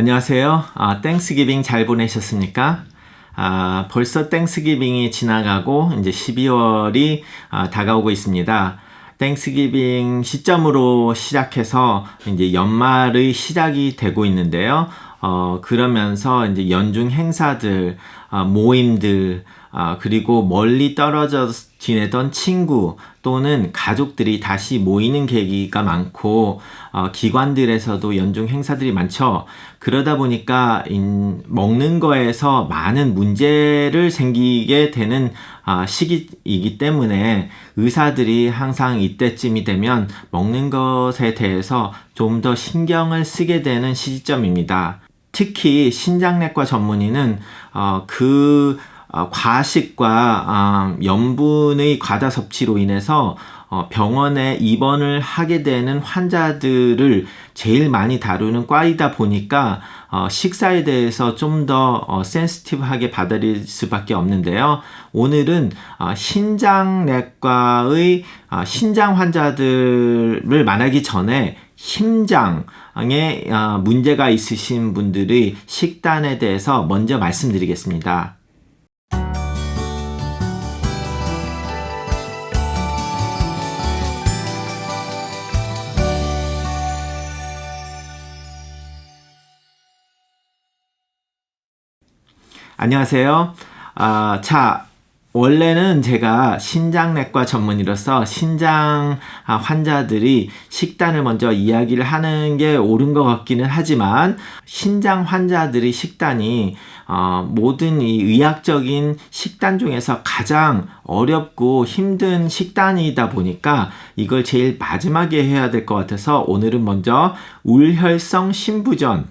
안녕하세요. 아, 땡스기빙 잘 보내셨습니까? 아, 벌써 땡스기빙이 지나가고 이제 12월이 아, 다가오고 있습니다. 땡스기빙 시점으로 시작해서 이제 연말의 시작이 되고 있는데요. 어, 그러면서 이제 연중 행사들, 아, 모임들, 아, 그리고 멀리 떨어져 지내던 친구 또는 가족들이 다시 모이는 계기가 많고, 어, 기관들에서도 연중 행사들이 많죠. 그러다 보니까 인, 먹는 거에서 많은 문제를 생기게 되는 아, 시기이기 때문에 의사들이 항상 이때쯤이 되면 먹는 것에 대해서 좀 더 신경을 쓰게 되는 시점입니다. 특히 신장내과 전문의는 어, 그 어, 과식과 어, 염분의 과다 섭취로 인해서 어, 병원에 입원을 하게 되는 환자들을 제일 많이 다루는 과이다 보니까 어, 식사에 대해서 좀더 어, 센스티브하게 받아들일 수밖에 없는데요. 오늘은 어, 신장내과의 어, 신장 환자들을 만나기 전에 심장에 어, 문제가 있으신 분들의 식단에 대해서 먼저 말씀드리겠습니다. 안녕하세요. 아, 자, 원래는 제가 신장내과 전문의로서 신장 아, 환자들이 식단을 먼저 이야기를 하는 게 옳은 것 같기는 하지만 신장 환자들의 식단이 어, 모든 이 의학적인 식단 중에서 가장 어렵고 힘든 식단이다 보니까 이걸 제일 마지막에 해야 될 것 같아서 오늘은 먼저 울혈성 신부전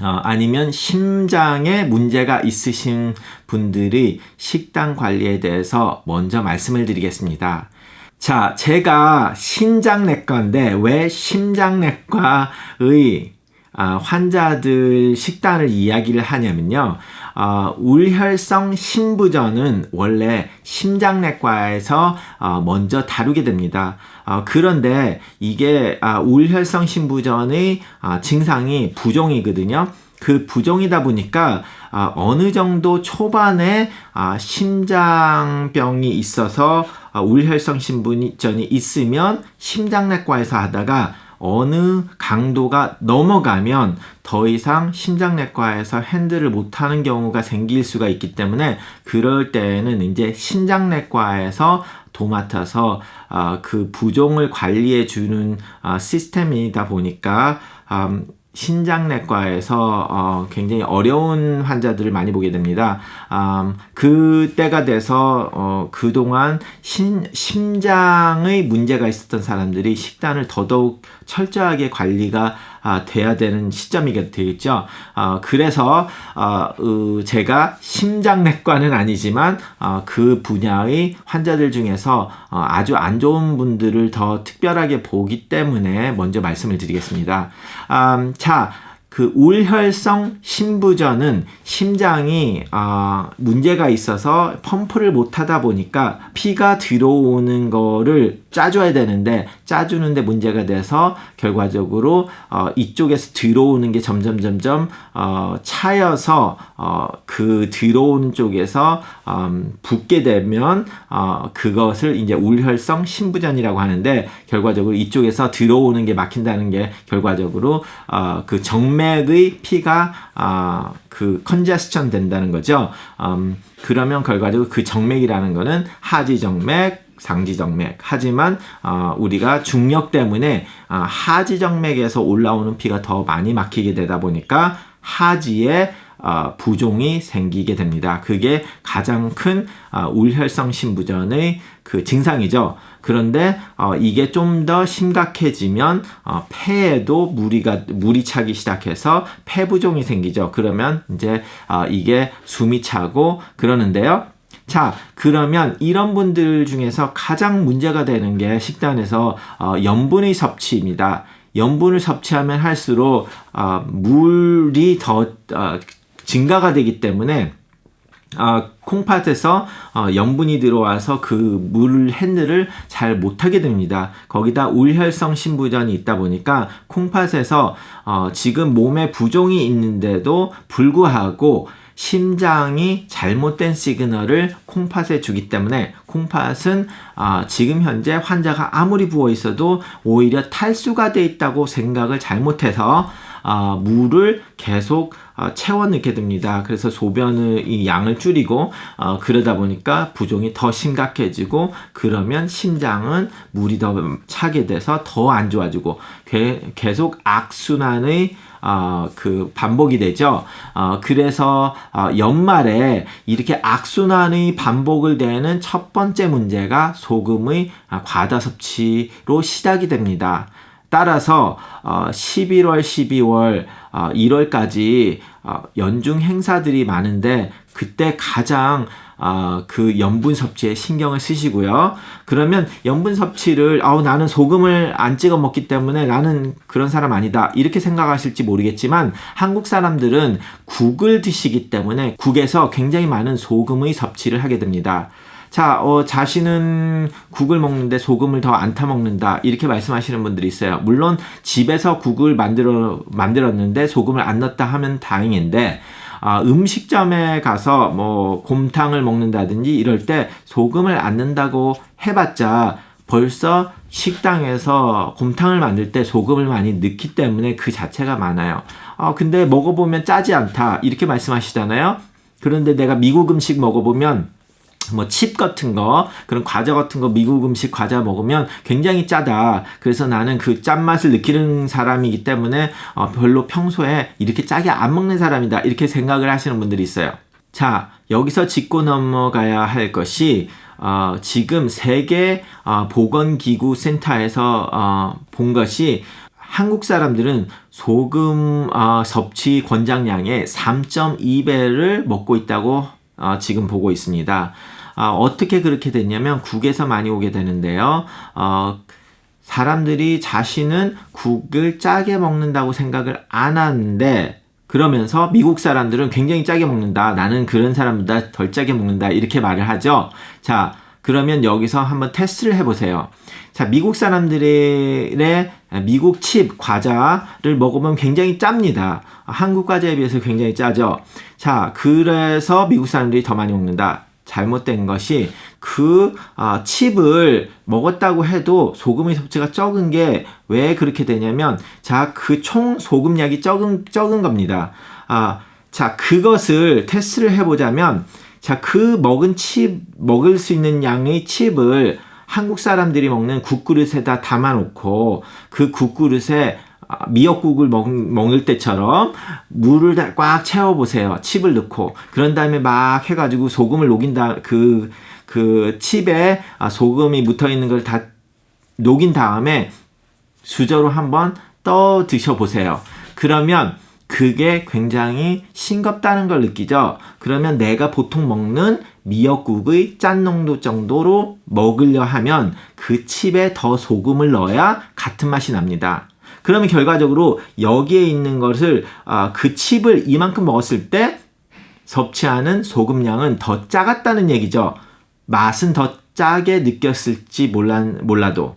어, 아니면 심장에 문제가 있으신 분들이 식단 관리에 대해서 먼저 말씀을 드리겠습니다. 자, 제가 신장내과인데 왜 심장내과의 아, 환자들 식단을 이야기를 하냐면요. 어, 울혈성 신부전은 원래 심장내과에서 어, 먼저 다루게 됩니다. 어, 그런데 이게 아, 울혈성 신부전의 아, 증상이 부종이거든요. 그 부종이다 보니까 아, 어느 정도 초반에 아, 심장병이 있어서 아, 울혈성 신부전이 있으면 심장내과에서 하다가 어느 강도가 넘어가면 더 이상 심장내과에서 핸들을 못하는 경우가 생길 수가 있기 때문에 그럴 때에는 이제 신장내과에서 도맡아서 어, 그 부종을 관리해 주는 어, 시스템이다 보니까 음, 신장내과에서 어, 굉장히 어려운 환자들을 많이 보게 됩니다. 음, 그때가 돼서 어, 그동안 신, 심장의 문제가 있었던 사람들이 식단을 더더욱 철저하게 관리가 아, 돼야 되는 시점이 되겠죠. 어, 그래서 어, 어, 제가 심장내과는 아니지만 어, 그 분야의 환자들 중에서 어, 아주 안 좋은 분들을 더 특별하게 보기 때문에 먼저 말씀을 드리겠습니다. 음, 자. 그 울혈성 심부전은 심장이 어, 문제가 있어서 펌프를 못 하다 보니까 피가 들어오는 거를 짜줘야 되는데 짜주는데 문제가 돼서 결과적으로 어, 이쪽에서 들어오는 게 점점 점점 어, 차여서 어, 그 들어오는 쪽에서 음, 붓게 되면 어, 그것을 이제 울혈성 심부전이라고 하는데 결과적으로 이쪽에서 들어오는 게 막힌다는 게 결과적으로 어, 그 정맥의 피가 어, 그 컨제스천 된다는 거죠. 음, 그러면 결과적으로 그 정맥이라는 거는 하지 정맥 상지정맥. 하지만 어, 우리가 중력 때문에 어, 하지정맥에서 올라오는 피가 더 많이 막히게 되다 보니까 하지에 어, 부종이 생기게 됩니다. 그게 가장 큰 어, 울혈성 심부전의 그 증상이죠. 그런데 어, 이게 좀 더 심각해지면 어, 폐에도 무리가 물이 차기 시작해서 폐 부종이 생기죠. 그러면 이제 어, 이게 숨이 차고 그러는데요. 자, 그러면 이런 분들 중에서 가장 문제가 되는 게 식단에서 어, 염분의 섭취입니다. 염분을 섭취하면 할수록 어, 물이 더 어, 증가가 되기 때문에 어, 콩팥에서 어, 염분이 들어와서 그 물 핸들을 잘 못하게 됩니다. 거기다 울혈성 신부전이 있다 보니까 콩팥에서 어, 지금 몸에 부종이 있는데도 불구하고 심장이 잘못된 시그널을 콩팥에 주기 때문에 콩팥은 아, 지금 현재 환자가 아무리 부어 있어도 오히려 탈수가 돼 있다고 생각을 잘못해서 아, 물을 계속 아, 채워 넣게 됩니다. 그래서 소변의 이 양을 줄이고 어, 그러다 보니까 부종이 더 심각해지고 그러면 심장은 물이 더 차게 돼서 더 안 좋아지고 게, 계속 악순환의 어, 그 반복이 되죠. 어, 그래서 어, 연말에 이렇게 악순환의 반복을 되는 첫 번째 문제가 소금의 아, 과다 섭취로 시작이 됩니다. 따라서 어, 11월, 12월, 어, 1월까지 어, 연중 행사들이 많은데 그때 가장 어, 그 염분 섭취에 신경을 쓰시고요. 그러면 염분 섭취를 아우 나는 소금을 안 찍어 먹기 때문에 나는 그런 사람 아니다 이렇게 생각하실지 모르겠지만 한국 사람들은 국을 드시기 때문에 국에서 굉장히 많은 소금의 섭취를 하게 됩니다. 자, 어, 자신은 국을 먹는데 소금을 더 안 타 먹는다. 이렇게 말씀하시는 분들이 있어요. 물론 집에서 국을 만들어, 만들었는데 소금을 안 넣었다 하면 다행인데, 아, 음식점에 가서 뭐 곰탕을 먹는다든지 이럴 때 소금을 안 넣는다고 해봤자 벌써 식당에서 곰탕을 만들 때 소금을 많이 넣기 때문에 그 자체가 많아요. 아, 근데 먹어보면 짜지 않다. 이렇게 말씀하시잖아요. 그런데 내가 미국 음식 먹어보면 뭐 칩 같은 거 그런 과자 같은 거 미국 음식 과자 먹으면 굉장히 짜다. 그래서 나는 그 짠맛을 느끼는 사람이기 때문에 어, 별로 평소에 이렇게 짜게 안 먹는 사람이다. 이렇게 생각을 하시는 분들이 있어요. 자 여기서 짚고 넘어가야 할 것이 어, 지금 세계 어, 보건기구 센터에서 어, 본 것이 한국 사람들은 소금 어, 섭취 권장량의 3.2배를 먹고 있다고 어, 지금 보고 있습니다. 아, 어떻게 그렇게 됐냐면 국에서 많이 오게 되는데요. 어, 사람들이 자신은 국을 짜게 먹는다고 생각을 안 하는데 그러면서 미국 사람들은 굉장히 짜게 먹는다. 나는 그런 사람보다 덜 짜게 먹는다. 이렇게 말을 하죠. 자, 그러면 여기서 한번 테스트를 해보세요. 자, 미국 사람들의 미국 칩 과자를 먹으면 굉장히 짭니다. 한국 과자에 비해서 굉장히 짜죠. 자, 그래서 미국 사람들이 더 많이 먹는다. 잘못된 것이 그 아, 칩을 먹었다고 해도 소금의 섭취가 적은 게 왜 그렇게 되냐면 자 그 총 소금량이 적은 적은 겁니다. 아, 자 그것을 테스트를 해보자면 자 그 먹은 칩 먹을 수 있는 양의 칩을 한국 사람들이 먹는 국그릇에다 담아놓고 그 국그릇에 아, 미역국을 먹, 먹을 때처럼 물을 꽉 채워보세요. 칩을 넣고. 그런 다음에 막 해가지고 소금을 녹인 다, 그, 그 칩에 아, 소금이 묻어 있는 걸 다 녹인 다음에 수저로 한번 떠 드셔보세요. 그러면 그게 굉장히 싱겁다는 걸 느끼죠? 그러면 내가 보통 먹는 미역국의 짠 농도 정도로 먹으려 하면 그 칩에 더 소금을 넣어야 같은 맛이 납니다. 그러면 결과적으로 여기에 있는 것을 아, 그 칩을 이만큼 먹었을 때 섭취하는 소금량은 더 작았다는 얘기죠. 맛은 더 짜게 느꼈을지 몰라, 몰라도.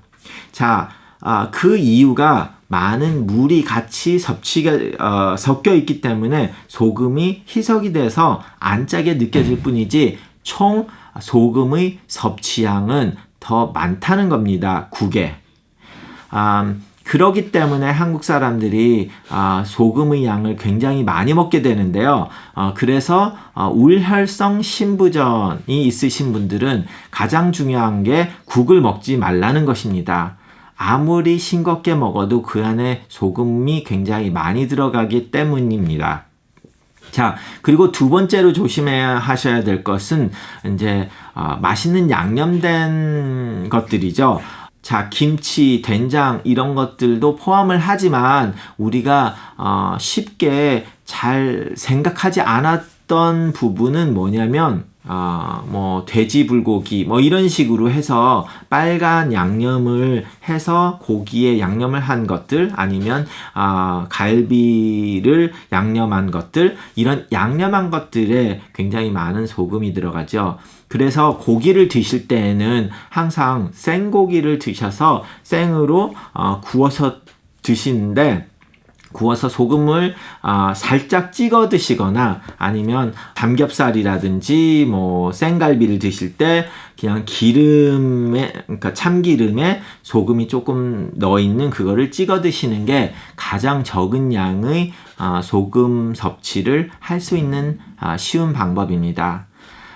자, 아, 그 이유가 많은 물이 같이 섭취가 어, 섞여 있기 때문에 소금이 희석이 돼서 안 짜게 느껴질 뿐이지 총 소금의 섭취량은 더 많다는 겁니다. 국에. 음, 그러기 때문에 한국 사람들이 아, 소금의 양을 굉장히 많이 먹게 되는데요. 어, 그래서 어, 울혈성 신부전이 있으신 분들은 가장 중요한 게 국을 먹지 말라는 것입니다. 아무리 싱겁게 먹어도 그 안에 소금이 굉장히 많이 들어가기 때문입니다. 자, 그리고 두 번째로 조심해야 하셔야 될 것은 이제 어, 맛있는 양념된 것들이죠. 자, 김치, 된장 이런 것들도 포함을 하지만 우리가 어, 쉽게 잘 생각하지 않았던 부분은 뭐냐면 아, 뭐 돼지 불고기 뭐 이런 식으로 해서 빨간 양념을 해서 고기에 양념을 한 것들 아니면 아, 갈비를 양념한 것들 이런 양념한 것들에 굉장히 많은 소금이 들어가죠. 그래서 고기를 드실 때에는 항상 생고기를 드셔서 생으로 어, 구워서 드시는데 구워서 소금을 아, 살짝 찍어 드시거나 아니면 삼겹살이라든지 뭐 생갈비를 드실 때 그냥 기름에 그러니까 참기름에 소금이 조금 넣어 있는 그거를 찍어 드시는 게 가장 적은 양의 아, 소금 섭취를 할 수 있는 아, 쉬운 방법입니다.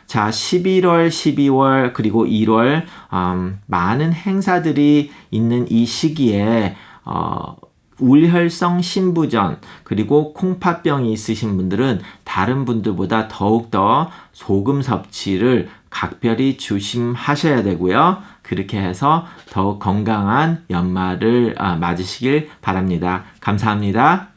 자, 11월, 12월, 그리고 1월, 음, 많은 행사들이 있는 이 시기에, 어, 울혈성 신부전, 그리고 콩팥병이 있으신 분들은 다른 분들보다 더욱더 소금 섭취를 각별히 조심하셔야 되고요. 그렇게 해서 더욱 건강한 연말을 아, 맞으시길 바랍니다. 감사합니다.